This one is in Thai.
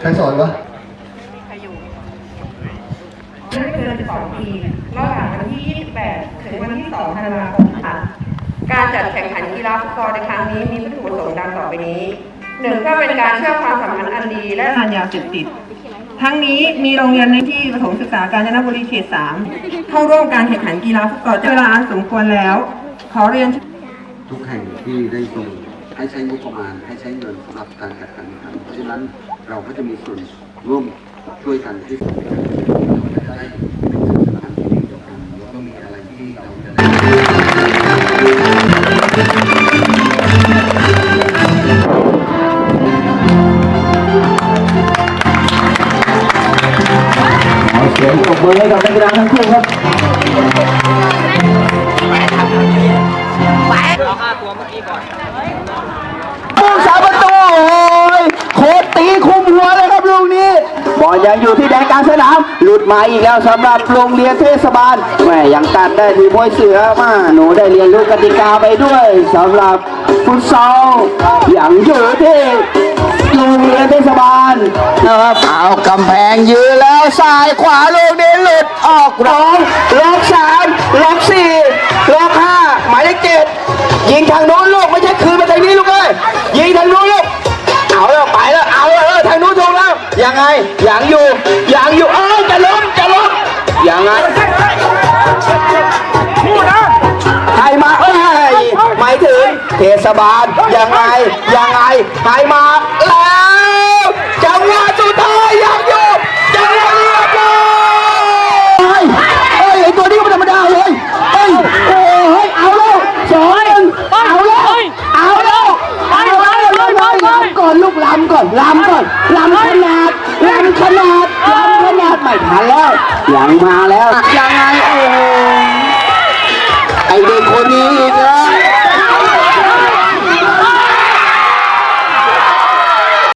ใครสอนวะไม่เกิน2ทีระหว่างวันที่ 28 ถึงวันที่ 2 ธันวาคมค่ะ การจัดแข่งขันกีฬาฟุตซอลในครั้งนี้มีวัตถุประสงค์ดังต่อไปนี้หนึ่งเพื่อเป็นการเชื่อมความสัมพันธ์อันดีและทานยาเสพติด ทั้งนี้มีโรงเรียนในที่ประถมศึกษากาญจนบุรีเขต 3 เข้าร่วมการแข่งขันกีฬาฟุตซอลเวลาอันสมควรแล้ว ขอเรียนทุกแห่งที่ได้ส่ง ให้ใช้งบประมาณ ให้ใช้เงินสำหรับการจัดการแข่งขันเพราะฉะนั้นเราก็จะมีส่วนร่วมช่วยกันที่จะได้เป็นสื่อสารที่ดีต่อกันแล้วก็มีอะไรที่เราจะได้ขอเสียงปรบมือให้กับนักกีฬาทั้งคู่ครับผู้สาประตูโอ้ยโคตรตีคุมหัวเลยครับลูกนี้บ อลยังอยู่ที่แดนกลางสนาม หลุดมาอีกแล้วสำหรับโรงเรียนเทศบาลแม่ยังตัดได้ทีมวยเสือมาหนูได้เรียนรู้กติกาไปด้วยสำหรับฟุตซอลยังอยู่ที่โรงเรียนเทศบาลนะครับเอากำแพงยืนแล้วซ้ายขวาลูกนี้หลุดออกร้องล็อกสามล็อกสี่ล็อกห้าหมายเลขเจ็ดยิงทางโน้น ยังไงยังอยู่ยังอยู่เออจะล้มจะล้มยังไงใครมาเอ้ยหมายถึงเทศบาลยังไงยังไงใครมาแล้ว อนลูกลำก่อนลำก่อนลำขนาดลำขนาดลำขนาดไม่ทันแล้วยังมาแล้วยังไงโอ้